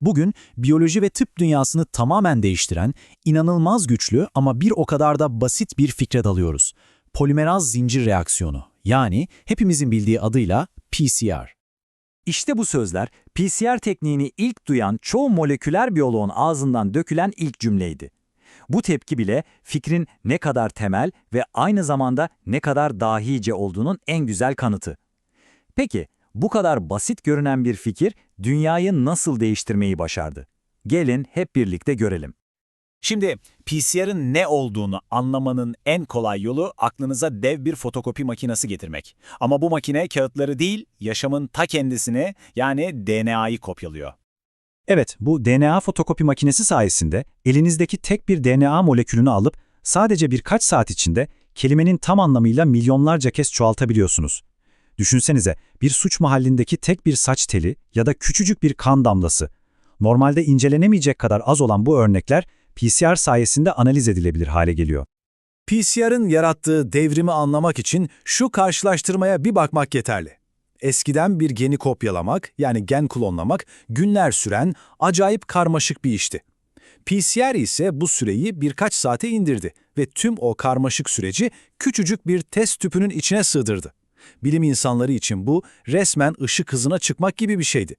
Bugün biyoloji ve tıp dünyasını tamamen değiştiren, inanılmaz güçlü ama bir o kadar da basit bir fikre dalıyoruz. Polimeraz zincir reaksiyonu, yani hepimizin bildiği adıyla PCR. İşte bu sözler PCR tekniğini ilk duyan çoğu moleküler biyoloğun ağzından dökülen ilk cümleydi. Bu tepki bile fikrin ne kadar temel ve aynı zamanda ne kadar dahice olduğunun en güzel kanıtı. Peki, bu kadar basit görünen bir fikir dünyayı nasıl değiştirmeyi başardı? Gelin hep birlikte görelim. Şimdi PCR'ın ne olduğunu anlamanın en kolay yolu aklınıza dev bir fotokopi makinesi getirmek. Ama bu makine kağıtları değil, yaşamın ta kendisini yani DNA'yı kopyalıyor. Evet, bu DNA fotokopi makinesi sayesinde elinizdeki tek bir DNA molekülünü alıp sadece birkaç saat içinde kelimenin tam anlamıyla milyonlarca kez çoğaltabiliyorsunuz. Düşünsenize, bir suç mahallindeki tek bir saç teli ya da küçücük bir kan damlası. Normalde incelenemeyecek kadar az olan bu örnekler PCR sayesinde analiz edilebilir hale geliyor. PCR'ın yarattığı devrimi anlamak için şu karşılaştırmaya bir bakmak yeterli. Eskiden bir geni kopyalamak, yani gen klonlamak, günler süren, acayip karmaşık bir işti. PCR ise bu süreyi birkaç saate indirdi ve tüm o karmaşık süreci küçücük bir test tüpünün içine sığdırdı. Bilim insanları için bu resmen ışık hızına çıkmak gibi bir şeydi.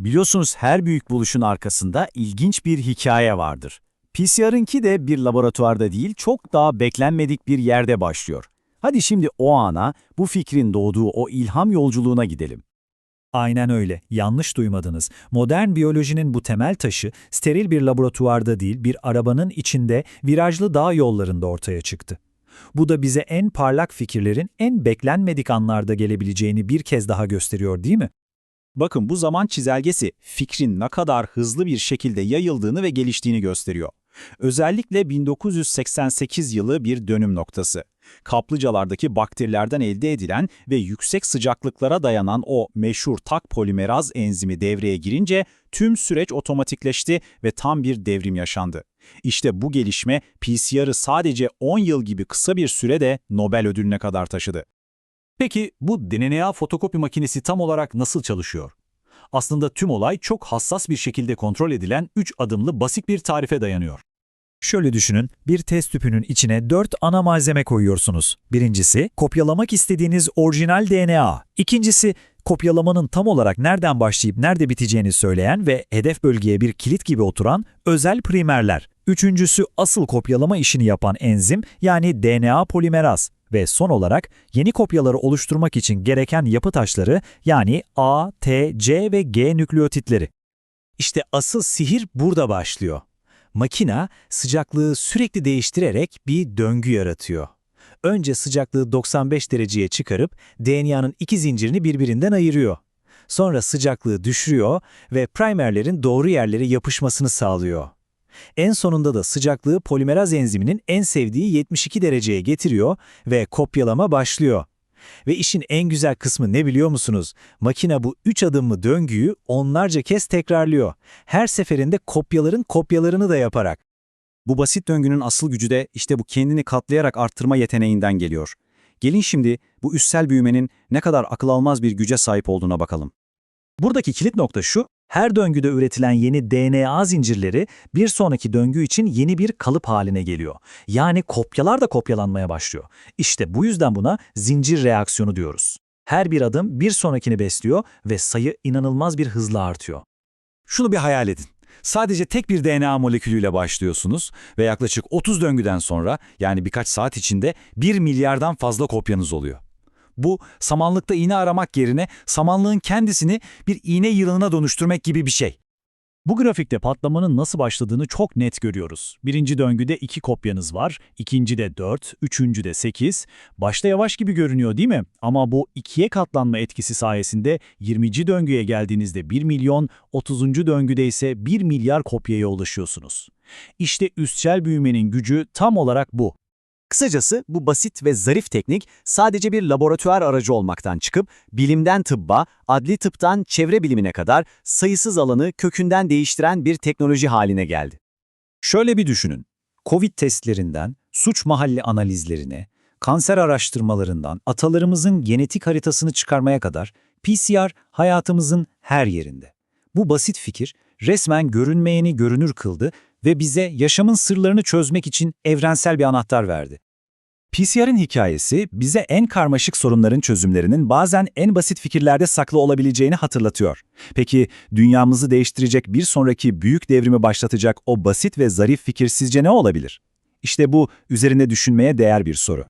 Biliyorsunuz her büyük buluşun arkasında ilginç bir hikaye vardır. PCR'ınki de bir laboratuvarda değil, çok daha beklenmedik bir yerde başlıyor. Hadi şimdi o ana, bu fikrin doğduğu o ilham yolculuğuna gidelim. Aynen öyle, yanlış duymadınız. Modern biyolojinin bu temel taşı steril bir laboratuvarda değil, bir arabanın içinde virajlı dağ yollarında ortaya çıktı. Bu da bize en parlak fikirlerin en beklenmedik anlarda gelebileceğini bir kez daha gösteriyor değil mi? Bakın bu zaman çizelgesi fikrin ne kadar hızlı bir şekilde yayıldığını ve geliştiğini gösteriyor. Özellikle 1988 yılı bir dönüm noktası. Kaplıcalardaki bakterilerden elde edilen ve yüksek sıcaklıklara dayanan o meşhur tak polimeraz enzimi devreye girince tüm süreç otomatikleşti ve tam bir devrim yaşandı. İşte bu gelişme PCR'ı sadece 10 yıl gibi kısa bir sürede Nobel ödülüne kadar taşıdı. Peki bu DNA fotokopi makinesi tam olarak nasıl çalışıyor? Aslında tüm olay çok hassas bir şekilde kontrol edilen 3 adımlı basit bir tarife dayanıyor. Şöyle düşünün, bir test tüpünün içine 4 ana malzeme koyuyorsunuz. Birincisi, kopyalamak istediğiniz orijinal DNA. İkincisi, kopyalamanın tam olarak nereden başlayıp nerede biteceğini söyleyen ve hedef bölgeye bir kilit gibi oturan özel primerler. Üçüncüsü, asıl kopyalama işini yapan enzim yani DNA polimeraz. Ve son olarak yeni kopyaları oluşturmak için gereken yapı taşları yani A, T, C ve G nükleotitleri. İşte asıl sihir burada başlıyor. Makina sıcaklığı sürekli değiştirerek bir döngü yaratıyor. Önce sıcaklığı 95 dereceye çıkarıp DNA'nın iki zincirini birbirinden ayırıyor. Sonra sıcaklığı düşürüyor ve primerlerin doğru yerlere yapışmasını sağlıyor. En sonunda da sıcaklığı polimeraz enziminin en sevdiği 72 dereceye getiriyor ve kopyalama başlıyor. Ve işin en güzel kısmı ne biliyor musunuz? Makine bu üç adımlı döngüyü onlarca kez tekrarlıyor. Her seferinde kopyaların kopyalarını da yaparak. Bu basit döngünün asıl gücü de işte bu kendini katlayarak arttırma yeteneğinden geliyor. Gelin şimdi bu üssel büyümenin ne kadar akıl almaz bir güce sahip olduğuna bakalım. Buradaki kilit nokta şu, her döngüde üretilen yeni DNA zincirleri bir sonraki döngü için yeni bir kalıp haline geliyor. Yani kopyalar da kopyalanmaya başlıyor. İşte bu yüzden buna zincir reaksiyonu diyoruz. Her bir adım bir sonrakini besliyor ve sayı inanılmaz bir hızla artıyor. Şunu bir hayal edin. Sadece tek bir DNA molekülüyle başlıyorsunuz ve yaklaşık 30 döngüden sonra yani birkaç saat içinde 1 milyardan fazla kopyanız oluyor. Bu samanlıkta iğne aramak yerine samanlığın kendisini bir iğne yığınına dönüştürmek gibi bir şey. Bu grafikte patlamanın nasıl başladığını çok net görüyoruz. Birinci döngüde iki kopyanız var, ikinci de 4, üçüncü de 8. Başta yavaş gibi görünüyor değil mi? Ama bu ikiye katlanma etkisi sayesinde 20. döngüye geldiğinizde 1 milyon, 30. döngüde ise 1 milyar kopyaya ulaşıyorsunuz. İşte üstsel büyümenin gücü tam olarak bu. Kısacası bu basit ve zarif teknik sadece bir laboratuvar aracı olmaktan çıkıp bilimden tıbba, adli tıptan çevre bilimine kadar sayısız alanı kökünden değiştiren bir teknoloji haline geldi. Şöyle bir düşünün. Covid testlerinden, suç mahalli analizlerine, kanser araştırmalarından atalarımızın genetik haritasını çıkarmaya kadar PCR hayatımızın her yerinde. Bu basit fikir Resmen görünmeyeni görünür kıldı ve bize yaşamın sırlarını çözmek için evrensel bir anahtar verdi. PCR'ın hikayesi bize en karmaşık sorunların çözümlerinin bazen en basit fikirlerde saklı olabileceğini hatırlatıyor. Peki dünyamızı değiştirecek bir sonraki büyük devrimi başlatacak o basit ve zarif fikir sizce ne olabilir? İşte bu üzerine düşünmeye değer bir soru.